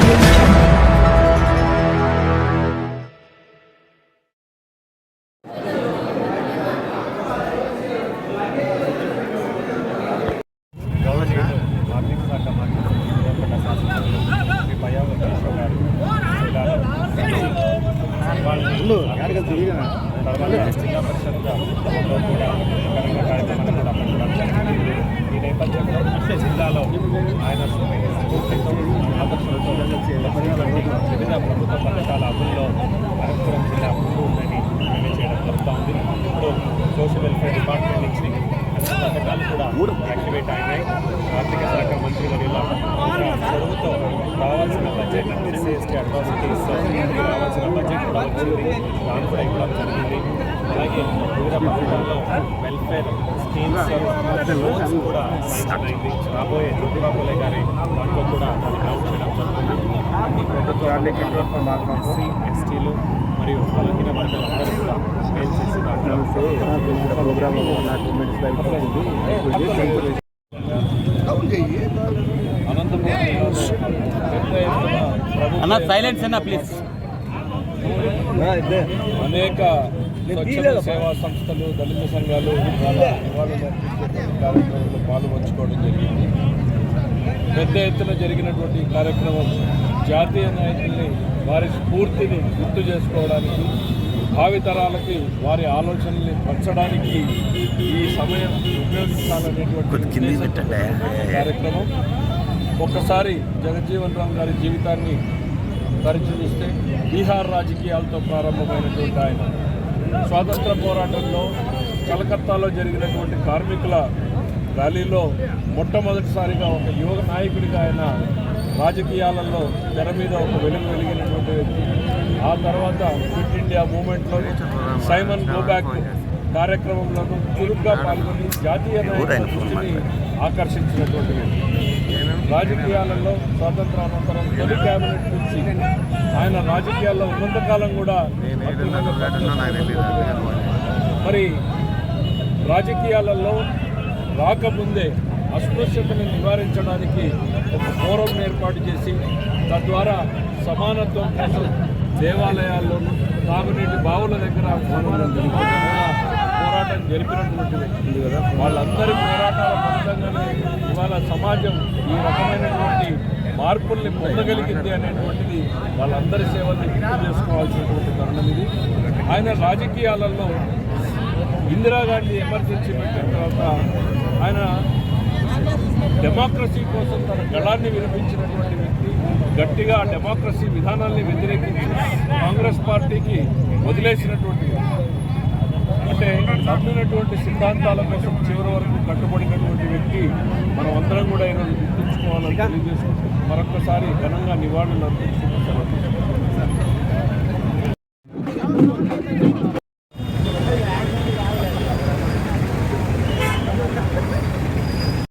Audio జిల్లా పరిషత్ కూడా కార్యక్రమాన్ని కూడా ఈ నేపథ్యంలో జిల్లాలో ఆయన ఆదర్శంతో వివిధ ప్రభుత్వ పథకాల అమల్లో అనంతపురం జిల్లా అమలు ఉందని మేము చేయడం జరుగుతూ ఉంది ఇప్పుడు సోషల్ వెల్ఫేర్ డిపార్ట్మెంట్ నుంచి అన్ని పథకాలు కూడా యాక్టివేట్ అయినాయి ఆర్థిక శాఖ మంత్రి వర్యుల చొరవతో రావాల్సిన బడ్జెట్ ఎస్సీ కూడా వచ్చింది కూడా జరిగింది అలాగే వివిధ పథకాల్లో వెల్ఫేర్ స్కీమ్స్ లోన్స్ కూడా అయింది రాబోయే జ్యోతిబాబులే గారి దాంట్లో కూడా అనౌన్స్ చేయడం జరుగుతుంది అన్ని ప్రభుత్వ ఎస్సీ ఎస్టీలు మరియు బలహీన వర్గాలందరూ కూడా మేలు చేసి అన్న సైలెన్స్ అన్న ప్లీజ్ అనేక సేవా సంస్థలు దళిత సంఘాలు కార్యక్రమంలో పాల్పంచుకోవడం జరిగింది. పెద్ద ఎత్తున జరిగినటువంటి కార్యక్రమం జాతీయ నాయకుల్ని వారి స్ఫూర్తిని గుర్తు చేసుకోవడానికి భావితరాలకి వారి ఆలోచనల్ని పంచడానికి ఈ సమయం ఉపయోగించాలనేటువంటి కార్యక్రమం. ఒక్కసారి జగజ్జీవన్ రామ్ గారి జీవితాన్ని పరిశీలిస్తే బీహార్ రాజకీయాలతో ప్రారంభమైనటువంటి ఆయన. స్వాతంత్ర పోరాటంలో కలకత్తాలో జరిగినటువంటి కార్మికుల ర్యాలీలో మొట్టమొదటిసారిగా ఒక యువ నాయకుడిగా ఆయన రాజకీయాలలో తెర మీద ఒక వెలుగు వెలిగినటువంటి వ్యక్తి. ఆ తర్వాత క్విట్ ఇండియా మూమెంట్లో సైమన్ గోబ్యాక్ కార్యక్రమంలోనూ చురుగ్గా పాల్గొని జాతీయ నాయకుల దృష్టిని ఆకర్షించినటువంటి రాజకీయాలలో స్వాతంత్రానంతరం తొలి క్యాబినెట్ నుంచి ఆయన రాజకీయాల్లో ఉన్నంతకాలం కూడా మరి రాజకీయాలలో రాకముందే అస్పృశ్యతను నివారించడానికి ఒక ఫోరం ఏర్పాటు చేసి తద్వారా సమానత్వం కోసం దేవాలయాల్లోనూ తాగునీటి బావుల దగ్గర మనం జరిగినట్టుగా పోరాటం జరిపినటువంటి కదా వాళ్ళందరి పోరాటాల ఫలితంగానే ఇవాళ సమాజం ఈ రకమైనటువంటి మార్పుల్ని పొందగలిగింది అనేటువంటిది వాళ్ళందరి సేవల్ని గుర్తు చేసుకోవాల్సినటువంటి తరుణం ఇది ఆయన రాజకీయాలలో ఇందిరాగాంధీ ఎమర్జెన్సీ పెట్టిన తర్వాత ఆయన డెమోక్రసీ కోసం తన గళాన్ని వినిపించినటువంటి వ్యక్తి గట్టిగా డెమోక్రసీ విధానాల్ని వ్యతిరేకించి కాంగ్రెస్ పార్టీకి వదిలేసినటువంటి వ్యక్తి. నమ్మినటువంటి సిద్ధాంతాల కోసం చివరి వరకు కట్టుబడినటువంటి వ్యక్తి మనం అందరం కూడా ఈరోజు గుర్తుంచుకోవాలని తెలియజేసుకుంటూ మరొకసారి ఘనంగా నివాళులు అర్పించుకుంటూ సెలవు తీసుకుంటున్నాం.